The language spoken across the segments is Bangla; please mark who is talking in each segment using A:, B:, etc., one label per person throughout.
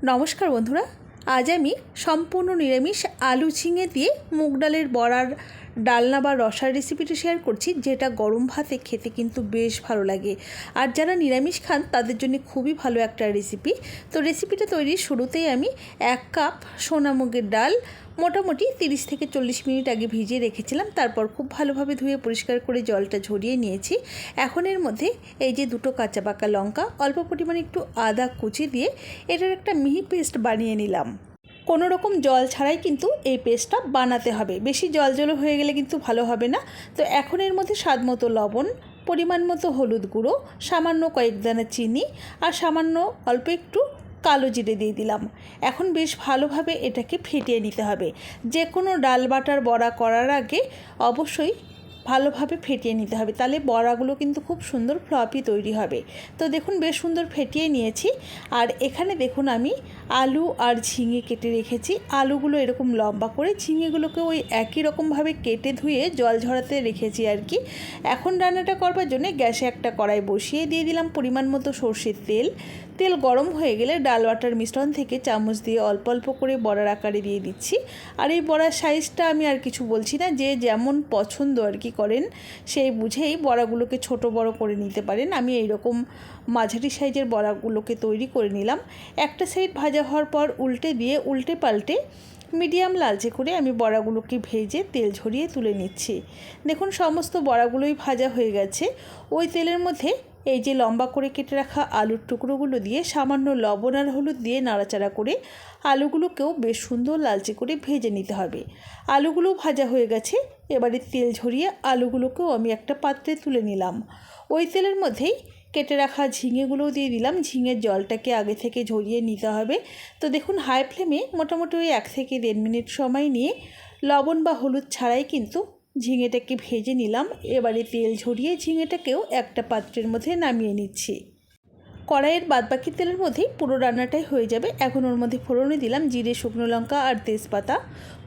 A: নমস্কার বন্ধুরা আজ আমি সম্পূর্ণ নিরামিষ আলু ঝিঙে দিয়ে মুগ ডালের বড়ার ডালনা বা রসার রেসিপিটি শেয়ার করছি, যেটা গরম ভাতে খেতে কিন্তু বেশ ভালো লাগে। আর যারা নিরামিষ খান, তাদের জন্য খুবই ভালো একটা রেসিপি তো রেসিপিটা তৈরির শুরুতেই আমি এক কাপ সোনা মুগের ডাল মোটামুটি তিরিশ থেকে চল্লিশ মিনিট আগে ভিজিয়ে রেখেছিলাম। তারপর খুব ভালোভাবে ধুয়ে পরিষ্কার করে জলটা ঝরিয়ে নিয়েছি। এখন এর মধ্যে এই যে দুটো কাঁচা পাকা লঙ্কা, অল্প পরিমাণে একটু আদা কুচি দিয়ে এটার একটা মিহি পেস্ট বানিয়ে নিলাম। কোনো রকম জল ছাড়াই কিন্তু এই পেস্টটা বানাতে হবে। বেশি জল জল হয়ে গেলে কিন্তু ভালো হবে না। তো এখন এর মধ্যে স্বাদ মতো লবণ, পরিমাণ মতো হলুদ গুঁড়ো, সামান্য কয়েক দানা চিনি আর সামান্য অল্প একটু কালো জিরে দিয়ে দিলাম। এখন বেশ ভালোভাবে এটাকে ফেটিয়ে নিতে হবে। যে কোনো ডাল বাটার বড়া করার আগে অবশ্যই ভালোভাবে ফেটিয়ে নিতে হবে। তাহলে বড়াগুলো কিন্তু খুব সুন্দর ফ্লপি তৈরি হবে। তো দেখুন, বেশ সুন্দর ফেটিয়ে নিয়েছি। আর এখানে দেখুন, আমি আলু আর ঝিঙে কেটে রেখেছি। আলুগুলো এরকম লম্বা করে, ঝিঙেগুলোকে ওই একই রকমভাবে কেটে ধুয়ে জল ঝরাতে রেখেছি আর কি। এখন রান্নাটা করবার জন্য গ্যাসে একটা কড়াই বসিয়ে দিয়ে দিলাম পরিমাণ মতো সর্ষের তেল। তেল গরম হয়ে গেলে ডাল ওয়াটার মিশ্রণ থেকে চামচ দিয়ে অল্প অল্প করে বড়ার আকারে দিয়ে দিচ্ছি। আর এই বড়ার সাইজটা আমি আর কিছু বলছি না, যে যেমন পছন্দ আর কি করেন, সেই বুঝেই বড়াগুলোকে ছোট বড় করে নিতে পারেন। আমি এই রকম মাঝারি সাইজের বড়াগুলোকে তৈরি করে নিলাম। একটা সাইড ভাজা হওয়ার পর উল্টে দিয়ে উল্টে পাল্টে মিডিয়াম লালচে করে আমি বড়াগুলোকে ভেজে তেল ঝরিয়ে তুলে নিচ্ছি। দেখুন, সমস্ত বড়াগুলোই ভাজা হয়ে গেছে। ওই তেলের মধ্যে এই যে লম্বা করে কেটে রাখা আলুর টুকরোগুলো দিয়ে সামান্য লবণ আর হলুদ দিয়ে নাড়াচাড়া করে আলুগুলোকেও বেশ সুন্দর লালচে করে ভেজে নিতে হবে। আলুগুলো ভাজা হয়ে গেছে। এবারে তেল ঝরিয়ে আলুগুলোকেও আমি একটা পাত্রে তুলে নিলাম। ওই তেলের মধ্যেই কেটে রাখা ঝিঙেগুলোও দিয়ে দিলাম। ঝিঙের জলটাকে আগে থেকে ঝরিয়ে নিতে হবে। তো দেখুন, হাই ফ্লেমে মোটামুটি ওই এক থেকে দেড় মিনিট সময় নিয়ে লবণ বা হলুদ ছাড়াই কিন্তু ঝিঙেটাকে ভেজে নিলাম। এবারে তেল ঝরিয়ে ঝিঙেটাকেও একটা পাত্রের মধ্যে নামিয়ে নিচ্ছি। কড়াইয়ের বাদবাকি তেলের মধ্যেই পুরো রান্নাটাই হয়ে যাবে। এখন ওর মধ্যে ফোড়নে দিলাম জিরে, শুকনো লঙ্কা আর তেজপাতা।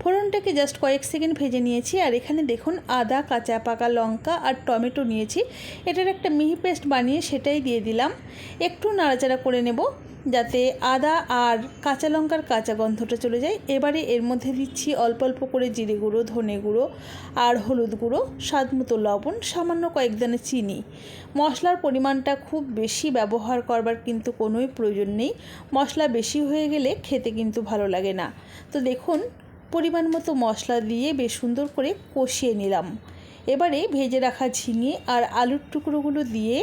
A: ফোড়নটাকে জাস্ট কয়েক সেকেন্ড ভেজে নিয়েছি। আর এখানে দেখুন, আদা, কাঁচা পাকা লঙ্কা আর টমেটো নিয়েছি। এটার একটা মিহি পেস্ট বানিয়ে সেটাই দিয়ে দিলাম। একটু নাড়াচাড়া করে নেব। যাতে আদা আর কাঁচা লঙ্কার কাঁচা গন্ধটা চলে যায়। এবারে এর মধ্যে দিচ্ছি অল্প অল্প করে জিরে গুঁড়ো, ধনে গুঁড়ো আর হলুদ গুঁড়ো, স্বাদ মতো লবণ, সামান্য কয়েক দানা চিনি। মশলার পরিমাণটা খুব বেশি ব্যবহার করবার কিন্তু কোনোই প্রয়োজন নেই। মশলা বেশি হয়ে গেলে খেতে কিন্তু ভালো লাগে না। তো দেখুন পরিমাণ মতো মশলা দিয়ে বেশ সুন্দর করে কষিয়ে নিলাম। এবারে ভেজে রাখা ঝিঙে আর আলুর টুকরোগুলো দিয়ে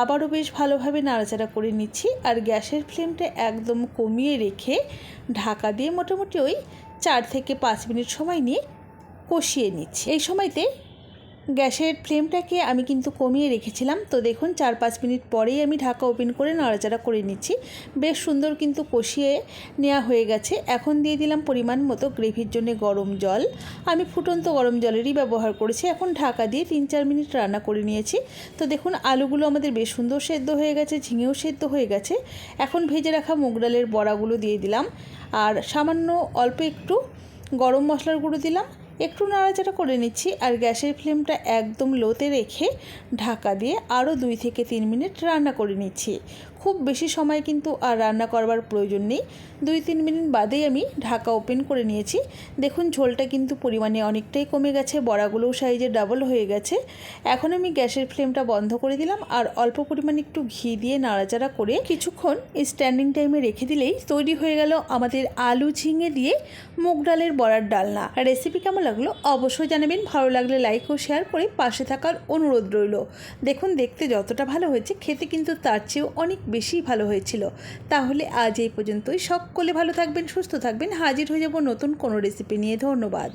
A: আবারও বেশ ভালোভাবে নাড়াচাড়া করে নিচ্ছি আর গ্যাসের ফ্লেমটা একদম কমিয়ে রেখে ঢাকা দিয়ে মোটামুটি ওই চার থেকে পাঁচ মিনিট সময় নিয়ে কষিয়ে নিচ্ছি। এই সময়তে গ্যাসের ফ্লেমটাকে আমি কিন্তু কমিয়ে রেখেছিলাম। তো দেখুন, চার পাঁচ মিনিট পরেই আমি ঢাকা ওপেন করে নাড়াচাড়া করে নিচ্ছি। বেশ সুন্দর কিন্তু কষিয়ে নেওয়া হয়ে গেছে। এখন দিয়ে দিলাম পরিমাণ মতো গ্রেভির জন্য গরম জল। আমি ফুটন্ত গরম জলেরই ব্যবহার করেছি। এখন ঢাকা দিয়ে তিন চার মিনিট রান্না করে নিয়েছি। তো দেখুন, আলুগুলো আমাদের বেশ সুন্দর সেদ্ধ হয়ে গেছে, ঝিঙেও সেদ্ধ হয়ে গেছে। এখন ভেজে রাখা মুগ ডালের বড়াগুলো দিয়ে দিলাম। আর সামান্য অল্প একটু গরম মশলার গুঁড়ো দিলাম। একটু নাড়াচাড়া করে নিচ্ছি আর গ্যাসের ফ্লেমটা একদম লোতে রেখে ঢাকা দিয়ে আরও দুই থেকে তিন মিনিট রান্না করে নিচ্ছি। খুব বেশি সময় কিন্তু আর রান্না করবার প্রয়োজন নেই। দুই তিন মিনিট বাদেই আমি ঢাকা ওপেন করে নিয়েছি। দেখুন, ঝোলটা কিন্তু পরিমাণে অনেকটাই কমে গেছে, বড়াগুলোও সাইজে ডাবল হয়ে গেছে। এখন আমি গ্যাসের ফ্লেমটা বন্ধ করে দিলাম আর অল্প পরিমাণে একটু ঘি দিয়ে নাড়াচাড়া করে কিছুক্ষণ স্ট্যান্ডিং টাইমে রেখে দিলেই তৈরি হয়ে গেল আমাদের আলু ঝিঙে দিয়ে মুগ ডালের বড়ার ডালনা। রেসিপি কেমন লাগল অবশ্যই জানাবেন। ভালো লাগলে লাইক ও শেয়ার করে পাশে থাকার অনুরোধ রইল। দেখুন, দেখতে যতটা ভালো হয়েছে, খেতে কিন্তু তার চেয়েও অনেক বেশি ভালো হয়েছিল। তাহলে আজ এই পর্যন্তই। সকলে ভালো থাকবেন, সুস্থ থাকবেন। হাজির হয়ে যাব নতুন কোনো রেসিপি নিয়ে। ধন্যবাদ।